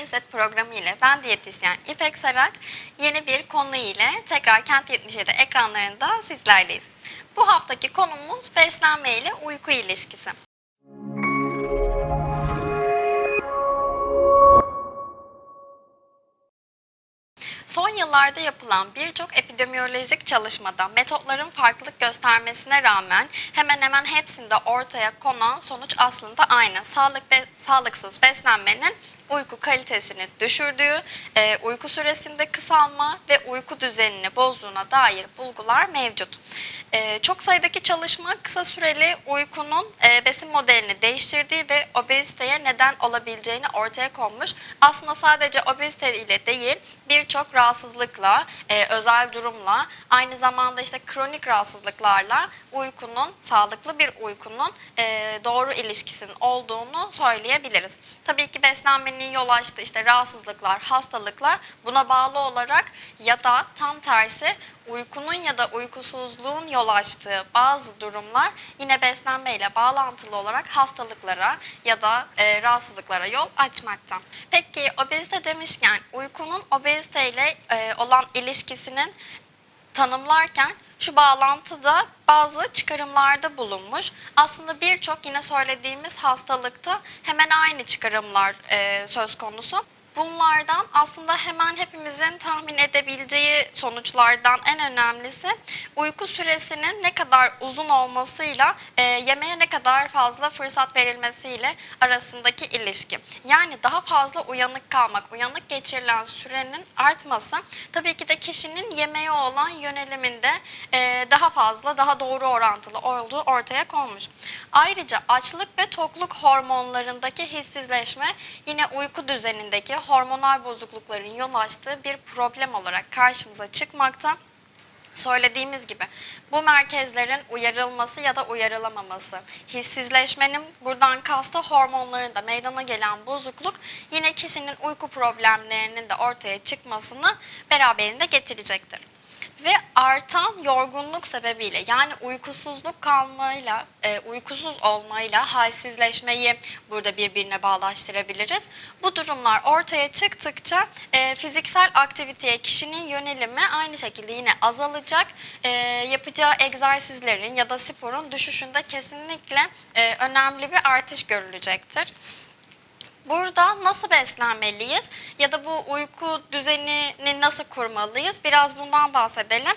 Hisset programı ile ben diyetisyen İpek Saraç. Yeni bir konu ile tekrar Kent 77 ekranlarında sizlerleyiz. Bu haftaki konumuz beslenme ile uyku ilişkisi. Yıllarda yapılan birçok epidemiyolojik çalışmada metotların farklılık göstermesine rağmen hemen hemen hepsinde ortaya konan sonuç aslında aynı. Sağlık ve sağlıksız beslenmenin uyku kalitesini düşürdüğü, e, uyku süresinde kısalma ve uyku düzenini bozduğuna dair bulgular mevcut. E, çok sayıdaki çalışma kısa süreli uykunun e, besin modelini değiştirdiği ve obeziteye neden olabileceğini ortaya konmuş. Aslında sadece obezite ile değil birçok rahatsızlıkla, e, özel durumla, aynı zamanda işte kronik rahatsızlıklarla uykunun, sağlıklı bir uykunun e, doğru ilişkisinin olduğunu söyleyebiliriz. Tabii ki beslenmenin yol açtığı işte rahatsızlıklar, hastalıklar buna bağlı olarak ya da tam tersi uykunun ya da uykusuzluğun yol açtığı bazı durumlar yine beslenmeyle bağlantılı olarak hastalıklara ya da e, rahatsızlıklara yol açmakta. Peki obezite demişken uykunun obeziteyle e, olan ilişkisinin tanımlarken şu bağlantıda bazı çıkarımlarda bulunmuş. Aslında birçok yine söylediğimiz hastalıkta hemen aynı çıkarımlar e, söz konusu. Bunlardan aslında hemen hepimizin tahmin edebileceği sonuçlardan en önemlisi uyku süresinin ne kadar uzun olmasıyla e, yemeğe ne kadar fazla fırsat verilmesiyle arasındaki ilişki. Yani daha fazla uyanık kalmak, uyanık geçirilen sürenin artması tabii ki de kişinin yemeğe olan yöneliminde e, daha fazla, daha doğru orantılı olduğu ortaya konmuş. Ayrıca açlık ve tokluk hormonlarındaki hissizleşme yine uyku düzenindeki hormonal bozuklukların yol açtığı bir problem olarak karşımıza çıkmakta. Söylediğimiz gibi bu merkezlerin uyarılması ya da uyarılamaması, hissizleşmenin buradan kastı hormonların da meydana gelen bozukluk yine kişinin uyku problemlerinin de ortaya çıkmasını beraberinde getirecektir ve artan yorgunluk sebebiyle yani uykusuzluk kalmayla, e, uykusuz olmayla halsizleşmeyi burada birbirine bağlaştırabiliriz. Bu durumlar ortaya çıktıkça e, fiziksel aktiviteye kişinin yönelimi aynı şekilde yine azalacak. E, yapacağı egzersizlerin ya da sporun düşüşünde kesinlikle e, önemli bir artış görülecektir. Burada nasıl beslenmeliyiz ya da bu uyku düzenini nasıl kurmalıyız? Biraz bundan bahsedelim.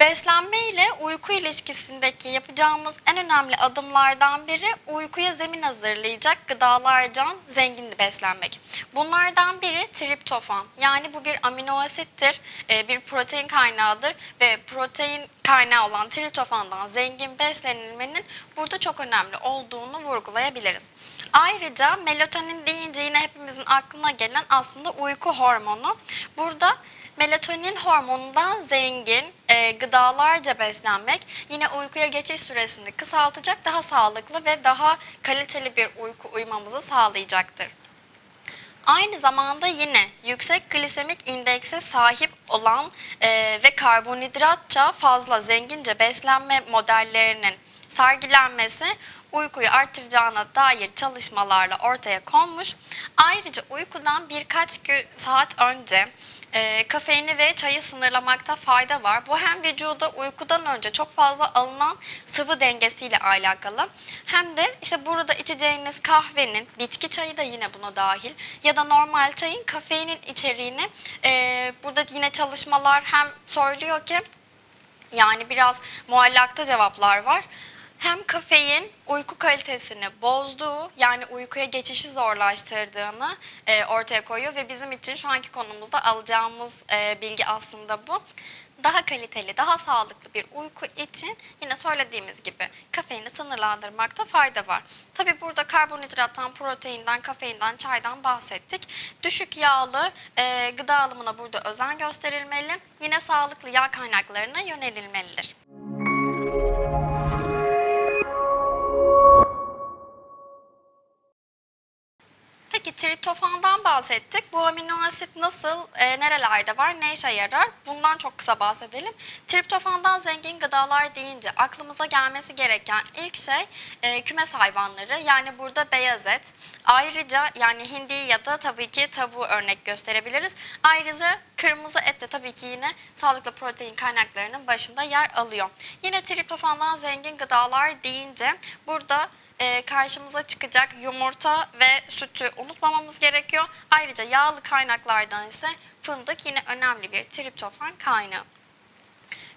Beslenme ile uyku ilişkisindeki yapacağımız en önemli adımlardan biri uykuya zemin hazırlayacak gıdalardan zengin beslenmek. Bunlardan biri triptofan. Yani bu bir amino asittir, e, bir protein kaynağıdır ve protein kaynağı olan triptofandan zengin beslenilmenin burada çok önemli olduğunu vurgulayabiliriz. Ayrıca melatonin deyince yine hepimizin aklına gelen aslında uyku hormonu. Burada melatonin hormonundan zengin e, gıdalarca beslenmek yine uykuya geçiş süresini kısaltacak, daha sağlıklı ve daha kaliteli bir uyku uyumamızı sağlayacaktır. Aynı zamanda yine yüksek glisemik indekse sahip olan e, ve karbonhidratça fazla zengince beslenme modellerinin sergilenmesi uykuyu artıracağına dair çalışmalarla ortaya konmuş. Ayrıca uykudan birkaç saat önce e, kafeini ve çayı sınırlamakta fayda var. Bu hem vücuda uykudan önce çok fazla alınan sıvı dengesiyle alakalı hem de işte burada içeceğiniz kahvenin, bitki çayı da yine buna dahil ya da normal çayın kafeinin içeriğini e, burada yine çalışmalar hem söylüyor ki yani biraz muallakta cevaplar var hem kafein uyku kalitesini bozduğu yani uykuya geçişi zorlaştırdığını e, ortaya koyuyor ve bizim için şu anki konumuzda alacağımız e, bilgi aslında bu. Daha kaliteli, daha sağlıklı bir uyku için yine söylediğimiz gibi kafeini sınırlandırmakta fayda var. Tabi burada karbonhidrattan, proteinden, kafeinden, çaydan bahsettik. Düşük yağlı e, gıda alımına burada özen gösterilmeli. Yine sağlıklı yağ kaynaklarına yönelilmelidir. Triptofandan bahsettik. Bu amino asit nasıl, e, nerelerde var, ne işe yarar? Bundan çok kısa bahsedelim. Triptofandan zengin gıdalar deyince aklımıza gelmesi gereken ilk şey e, kümes hayvanları. Yani burada beyaz et. Ayrıca yani hindi ya da tabii ki tavuğu örnek gösterebiliriz. Ayrıca kırmızı et de tabii ki yine sağlıklı protein kaynaklarının başında yer alıyor. Yine triptofandan zengin gıdalar deyince burada e, karşımıza çıkacak yumurta ve sütü unutmamamız gerekiyor. Ayrıca yağlı kaynaklardan ise fındık yine önemli bir triptofan kaynağı.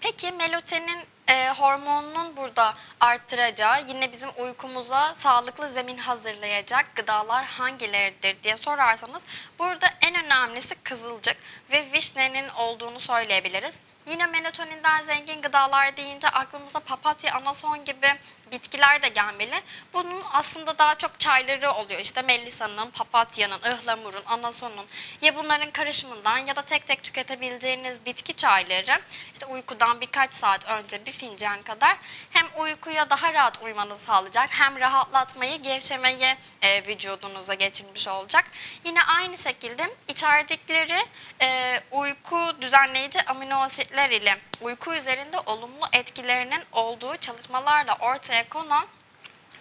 Peki melatonin e, hormonunun burada arttıracağı, yine bizim uykumuza sağlıklı zemin hazırlayacak gıdalar hangileridir diye sorarsanız burada en önemlisi kızılcık ve vişnenin olduğunu söyleyebiliriz. Yine melatoninden zengin gıdalar deyince aklımıza papatya, anason gibi bitkiler de gelmeli. Bunun aslında daha çok çayları oluyor. İşte melisa'nın, papatyanın, ıhlamurun, anasonun ya bunların karışımından ya da tek tek tüketebileceğiniz bitki çayları işte uykudan birkaç saat önce bir fincan kadar hem uykuya daha rahat uyumanızı sağlayacak hem rahatlatmayı, gevşemeyi e, vücudunuza geçirmiş olacak. Yine aynı şekilde içerdikleri e, uyku düzenleyici amino asitler ile uyku üzerinde olumlu etkilerinin olduğu çalışmalarla ortaya konan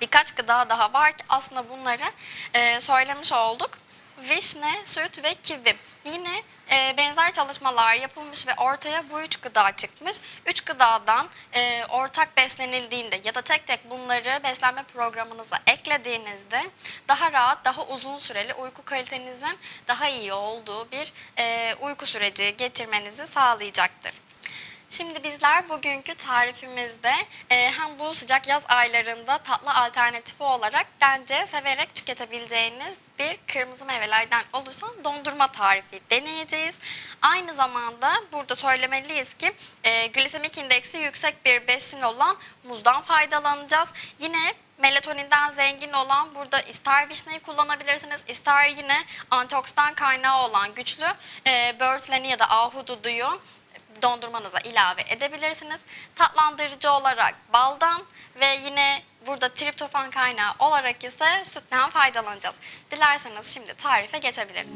birkaç gıda daha var ki aslında bunları e, söylemiş olduk. Vişne, süt ve kivi. Yine e, benzer çalışmalar yapılmış ve ortaya bu üç gıda çıkmış. Üç gıdadan e, ortak beslenildiğinde ya da tek tek bunları beslenme programınıza eklediğinizde daha rahat, daha uzun süreli uyku kalitenizin daha iyi olduğu bir e, uyku süreci geçirmenizi sağlayacaktır. Şimdi bizler bugünkü tarifimizde e, hem bu sıcak yaz aylarında tatlı alternatifi olarak bence severek tüketebileceğiniz bir kırmızı meyvelerden oluşan dondurma tarifi deneyeceğiz. Aynı zamanda burada söylemeliyiz ki e, glisemik indeksi yüksek bir besin olan muzdan faydalanacağız. Yine melatoninden zengin olan burada ister vişneyi kullanabilirsiniz, ister yine antioksidan kaynağı olan güçlü e, böğürtleni ya da ahududuyu dondurmanıza ilave edebilirsiniz. Tatlandırıcı olarak baldan ve yine burada triptofan kaynağı olarak ise sütten faydalanacağız. Dilerseniz şimdi tarife geçebiliriz.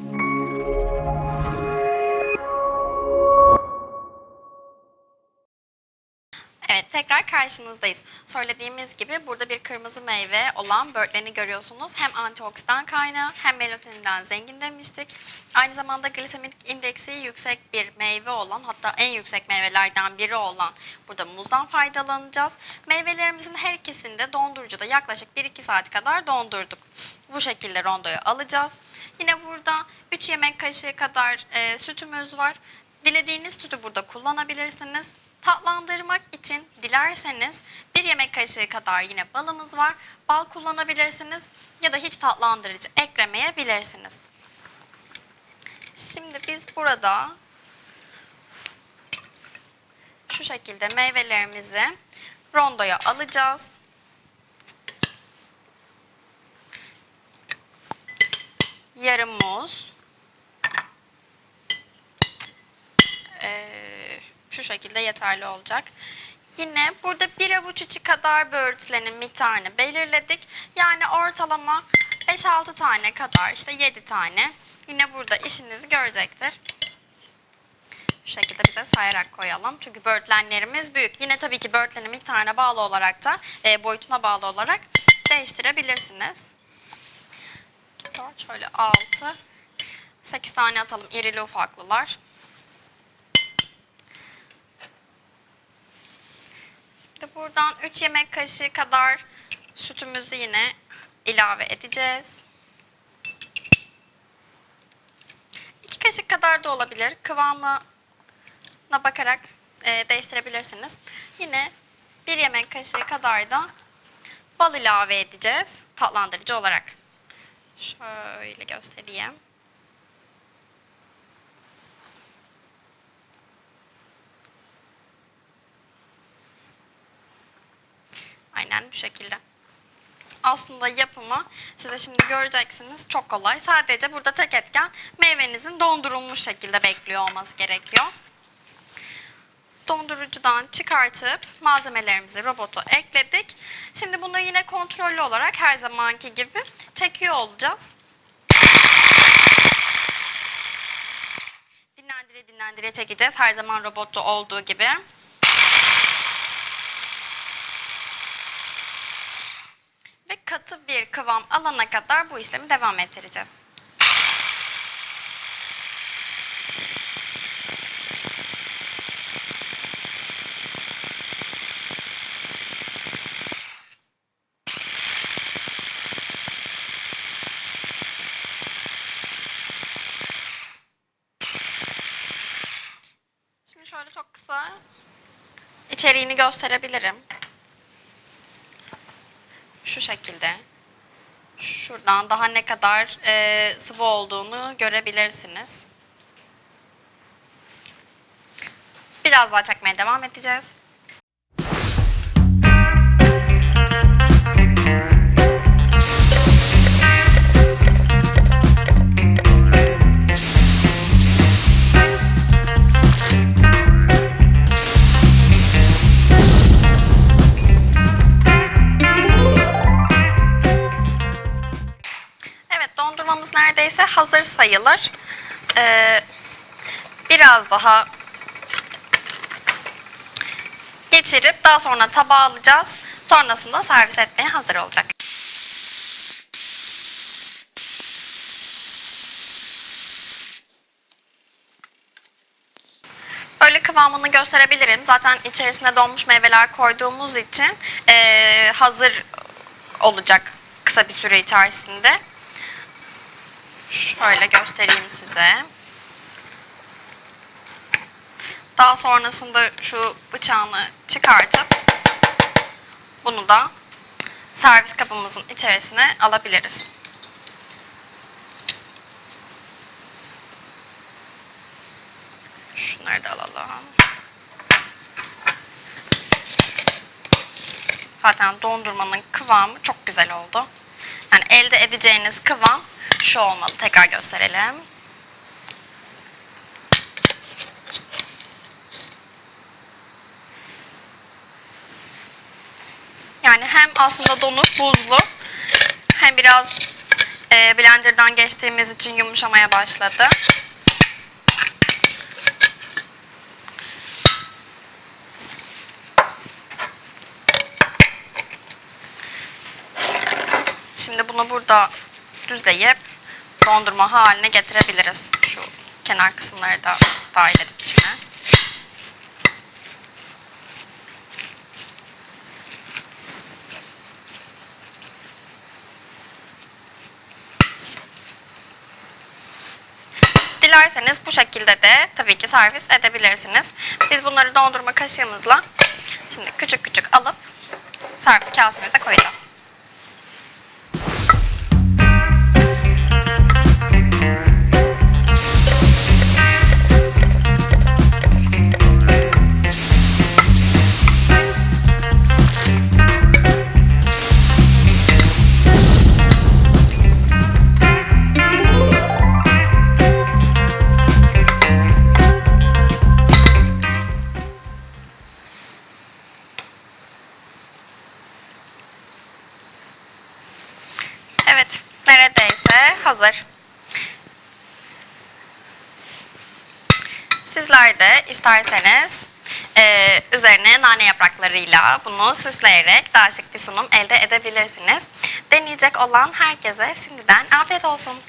Tekrar karşınızdayız. Söylediğimiz gibi burada bir kırmızı meyve olan böğürtleni görüyorsunuz. Hem antioksidan kaynağı hem melatoninden zengin demiştik. Aynı zamanda glisemik indeksi yüksek bir meyve olan hatta en yüksek meyvelerden biri olan burada muzdan faydalanacağız. Meyvelerimizin her ikisini de dondurucuda yaklaşık 1-2 saat kadar dondurduk. Bu şekilde rondoya alacağız. Yine burada 3 yemek kaşığı kadar e, sütümüz var. Dilediğiniz sütü burada kullanabilirsiniz. Tatlandırmak için dilerseniz bir yemek kaşığı kadar yine balımız var. Bal kullanabilirsiniz ya da hiç tatlandırıcı eklemeyebilirsiniz. Şimdi biz burada şu şekilde meyvelerimizi rondoya alacağız. Yarım muz. Ee, şu şekilde yeterli olacak. Yine burada bir avuç içi kadar böğürtlenin miktarını belirledik. Yani ortalama 5-6 tane kadar işte 7 tane. Yine burada işinizi görecektir. Şu şekilde bize sayarak koyalım. Çünkü böğürtlenlerimiz büyük. Yine tabii ki böğürtlenin miktarına bağlı olarak da e, boyutuna bağlı olarak değiştirebilirsiniz. 4 şöyle 6 8 tane atalım irili ufaklılar. Şimdi buradan 3 yemek kaşığı kadar sütümüzü yine ilave edeceğiz. 2 kaşık kadar da olabilir. Kıvamına bakarak e, değiştirebilirsiniz. Yine 1 yemek kaşığı kadar da bal ilave edeceğiz tatlandırıcı olarak. Şöyle göstereyim. Aynen bu şekilde. Aslında yapımı size şimdi göreceksiniz çok kolay. Sadece burada tek etken meyvenizin dondurulmuş şekilde bekliyor olması gerekiyor. Dondurucudan çıkartıp malzemelerimizi robota ekledik. Şimdi bunu yine kontrollü olarak her zamanki gibi çekiyor olacağız. Dinlendire dinlendire çekeceğiz. Her zaman robotta olduğu gibi. Ve katı bir kıvam alana kadar bu işlemi devam ettireceğiz. Şimdi şöyle çok kısa içeriğini gösterebilirim. Şu şekilde. Şuradan daha ne kadar e, sıvı olduğunu görebilirsiniz. Biraz daha çekmeye devam edeceğiz. Sayılır. Ee, biraz daha geçirip daha sonra tabağa alacağız. Sonrasında servis etmeye hazır olacak. Böyle kıvamını gösterebilirim. Zaten içerisine donmuş meyveler koyduğumuz için eee, hazır olacak kısa bir süre içerisinde. Şöyle göstereyim size. Daha sonrasında şu bıçağını çıkartıp bunu da servis kabımızın içerisine alabiliriz. Şunları da alalım. Zaten dondurmanın kıvamı çok güzel oldu. Yani elde edeceğiniz kıvam şu olmalı. Tekrar gösterelim. Yani hem aslında donuk, buzlu hem biraz e, blenderdan geçtiğimiz için yumuşamaya başladı. Şimdi bunu burada düzleyip dondurma haline getirebiliriz. Şu kenar kısımları da dahil edip içine. Dilerseniz bu şekilde de tabii ki servis edebilirsiniz. Biz bunları dondurma kaşığımızla şimdi küçük küçük alıp servis kasemize koyacağız. Hazır. Sizler de isterseniz eee, üzerine nane yapraklarıyla bunu süsleyerek daha şık bir sunum elde edebilirsiniz. Deneyecek olan herkese şimdiden afiyet olsun.